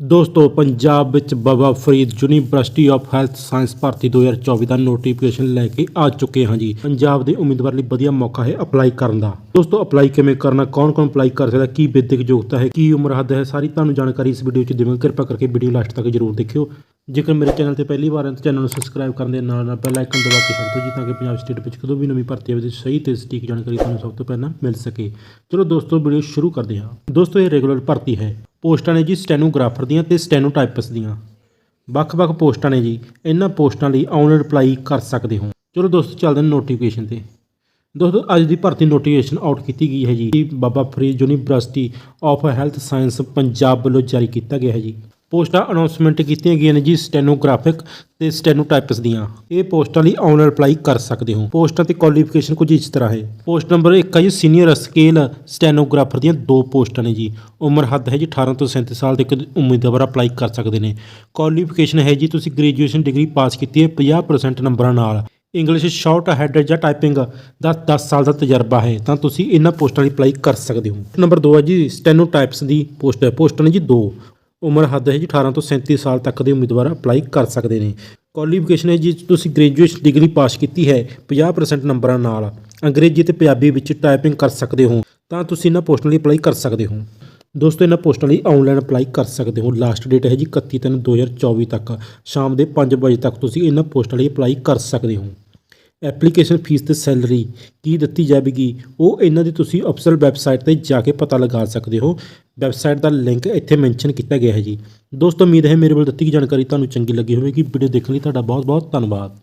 ਦੋਸਤੋ, ਪੰਜਾਬ ਵਿੱਚ Baba Farid university of health science ਭਰਤੀ 2024 ਦਾ ਨੋਟੀਫਿਕੇਸ਼ਨ ਲੈ ਕੇ ਆ ਚੁੱਕੇ ਹਾਂ ਜੀ। ਪੰਜਾਬ ਦੇ ਉਮੀਦਵਾਰ ਲਈ ਵਧੀਆ ਮੌਕਾ ਹੈ ਅਪਲਾਈ ਕਰਨ ਦਾ। ਦੋਸਤੋ ਅਪਲਾਈ ਕਿਵੇਂ ਕਰਨਾ ਕੌਣ ਕੌਣ ਅਪਲਾਈ ਕਰ ਸਕਦਾ, ਕੀ ਵਿਦਿਅਕ ਯੋਗਤਾ ਹੈ, ਕੀ ਉਮਰ ਹੱਦ ਹੈ, ਸਾਰੀ ਤੁਹਾਨੂੰ ਜਾਣਕਾਰੀ ਇਸ ਵੀਡੀਓ 'ਚ ਦੇਵਾਂਗੇ। ਕਿਰਪਾ ਕਰਕੇ ਵੀਡੀਓ ਲਾਸਟ ਤੱਕ ਜਰੂਰ ਦੇਖਿਓ। ਜੇਕਰ ਮੇਰੇ ਚੈਨਲ ਤੇ ਪਹਿਲੀ ਵਾਰ ਹੈ ਤਾਂ ਚੈਨਲ ਨੂੰ ਸਬਸਕ੍ਰਾਈਬ ਕਰਨ ਦੇ ਨਾਲ ਨਾਲ ਬੈਲ ਆਈਕਨ ਦਬਾ ਕੇ ਛੱਡ ਦਿਓ ਜੀ, ਤਾਂ ਕਿ ਪੰਜਾਬ ਸਟੇਟ ਵਿੱਚ ਕਦੋਂ ਵੀ ਨਵੀਂ ਭਰਤੀ ਆਵੇ ਸਹੀ ਤੇ ਸਟੀਕ ਜਾਣਕਾਰੀ ਤੁਹਾਨੂੰ ਸਭ ਤੋਂ ਪਹਿਲਾਂ ਮਿਲ ਸਕੇ। ਚਲੋ ਦੋਸਤੋ ਵੀਡੀਓ ਸ਼ੁਰੂ ਕਰਦੇ ਹਾਂ। ਦੋਸਤੋ, ਇਹ ਰੈਗੂਲਰ ਭਰਤੀ ਹੈ। ਪੋਸਟਾਂ ਨੇ ਜੀ ਸਟੈਨੋਗ੍ਰਾਫਰ ਦੀਆਂ ਤੇ ਸਟੈਨੋਟਾਈਪਸ ਦੀਆਂ। ਵੱਖ-ਵੱਖ ਪੋਸਟਾਂ ਨੇ ਜੀ ਇਹਨਾਂ ਪੋਸਟਾਂ ਲਈ ਆਨਲਾਈਨ ਅਪਲਾਈ ਕਰ ਸਕਦੇ ਹੋ। ਚਲੋ ਦੋਸਤੋ, ਚੱਲਦੇ ਹਾਂ ਨੋਟੀਫਿਕੇਸ਼ਨ ਤੇ। ਦੋਸਤੋ, ਅੱਜ ਦੀ ਭਰਤੀ ਨੋਟੀਫਿਕੇਸ਼ਨ ਆਊਟ ਕੀਤੀ ਗਈ ਹੈ ਜੀ। Baba Farid university of health science Punjab ਵੱਲੋਂ ਜਾਰੀ ਕੀਤਾ ਗਿਆ ਹੈ ਜੀ। ਪੋਸਟਾਂ ਅਨਾਉਂਸਮੈਂਟ ਕੀਤੀਆਂ ਗਈਆਂ ਨੇ ਜੀ ਸਟੈਨੋਗ੍ਰਾਫਿਕ ਤੇ ਸਟੈਨੋਟਾਈਪਸ ਦੀਆਂ। ਇਹ ਪੋਸਟਾਂ ਲਈ ਆਨਲਾਈਨ ਅਪਲਾਈ ਕਰ ਸਕਦੇ ਹੋ। ਪੋਸਟਾਂ ਤੇ ਕੁਆਲੀਫਿਕੇਸ਼ਨ ਕੁਝ ਇਸ ਤਰ੍ਹਾਂ ਹੈ। ਪੋਸਟ ਨੰਬਰ 1 ਹੈ ਜੀ, ਸੀਨੀਅਰ ਸਕੇਲ ਸਟੈਨੋਗ੍ਰਾਫਰ ਦੀਆਂ ਦੋ ਪੋਸਟਾਂ ਨੇ ਜੀ। ਉਮਰ ਹੱਦ ਹੈ ਜੀ 18 ਤੋਂ 37 ਸਾਲ ਦੇ ਇੱਕ ਉਮੀਦਵਾਰ ਅਪਲਾਈ ਕਰ ਸਕਦੇ ਨੇ। ਕੁਆਲੀਫਿਕੇਸ਼ਨ ਹੈ ਜੀ, ਤੁਸੀਂ ਗ੍ਰੈਜੂਏਸ਼ਨ ਡਿਗਰੀ ਪਾਸ ਕੀਤੀ ਹੈ 50% ਨੰਬਰਾਂ ਨਾਲ। ਇੰਗਲਿਸ਼ ਸ਼ਾਰਟ ਹੈਡ ਜਾਂ ਟਾਈਪਿੰਗ ਦਾ 10 ਸਾਲ ਦਾ ਤਜਰਬਾ ਹੈ, ਤਾਂ ਤੁਸੀਂ ਇਹਨਾਂ ਪੋਸਟਾਂ ਲਈ ਅਪਲਾਈ ਕਰ ਸਕਦੇ ਹੋ। ਨੰਬਰ 2 ਹੈ ਜੀ, ਸਟੈਨੋਟਾਈਪਸ ਦੀ ਪੋਸਟ ਹੈ। ਪੋਸਟਾਂ ਨੇ ਜੀ ਦੋ। ਉਮਰ ਹੱਦ ਹੈ ਜੀ 18 ਤੋਂ 37 ਸਾਲ ਤੱਕ ਦੇ ਉਮੀਦਵਾਰ ਅਪਲਾਈ ਕਰ ਸਕਦੇ ਨੇ। ਕੁਆਲੀਫਿਕੇਸ਼ਨ ਹੈ ਜੀ, ਤੁਸੀਂ ਗ੍ਰੈਜੂਏਸ਼ਨ ਡਿਗਰੀ ਪਾਸ ਕੀਤੀ ਹੈ 50% ਨੰਬਰਾਂ ਨਾਲ। ਅੰਗਰੇਜ਼ੀ ਤੇ ਪੰਜਾਬੀ ਵਿੱਚ ਟਾਈਪਿੰਗ ਕਰ ਸਕਦੇ ਹੋ, ਤਾਂ ਤੁਸੀਂ ਇਹਨਾਂ ਪੋਸਟਾਂ ਲਈ ਅਪਲਾਈ ਕਰ ਸਕਦੇ ਹੋ। ਦੋਸਤੋ, ਇਹਨਾਂ ਪੋਸਟਾਂ ਲਈ ਆਨਲਾਈਨ ਅਪਲਾਈ ਕਰ ਸਕਦੇ ਹੋ। ਲਾਸਟ ਡੇਟ ਹੈ ਜੀ 31 ਤਿੰਨ 2024 ਤੱਕ। ਸ਼ਾਮ ਦੇ 5 ਵਜੇ ਤੱਕ ਤੁਸੀਂ ਇਹਨਾਂ ਪੋਸਟਾਂ ਲਈ ਅਪਲਾਈ ਕਰ ਸਕਦੇ ਹੋ। ਐਪਲੀਕੇਸ਼ਨ ਫੀਸ ਤੇ ਸੈਲਰੀ ਕੀ ਦਿੱਤੀ ਜਾਵੇਗੀ, ਉਹ ਇਹਨਾਂ ਦੀ ਤੁਸੀਂ ਅਫਸਰ ਵੈਬਸਾਈਟ ਤੇ ਜਾ ਕੇ ਪਤਾ ਲਗਾ ਸਕਦੇ ਹੋ। ਵੈਬਸਾਈਟ ਦਾ ਲਿੰਕ ਇੱਥੇ ਮੈਂਸ਼ਨ ਕੀਤਾ ਗਿਆ ਹੈ ਜੀ। ਦੋਸਤੋ, ਉਮੀਦ ਹੈ ਮੇਰੇ ਵੱਲ ਦਿੱਤੀ ਗਈ ਜਾਣਕਾਰੀ ਤੁਹਾਨੂੰ ਚੰਗੀ ਲੱਗੀ ਹੋਵੇਗੀ। ਵੀਡੀਓ ਦੇਖਣ ਲਈ ਤੁਹਾਡਾ ਬਹੁਤ ਬਹੁਤ ਧੰਨਵਾਦ।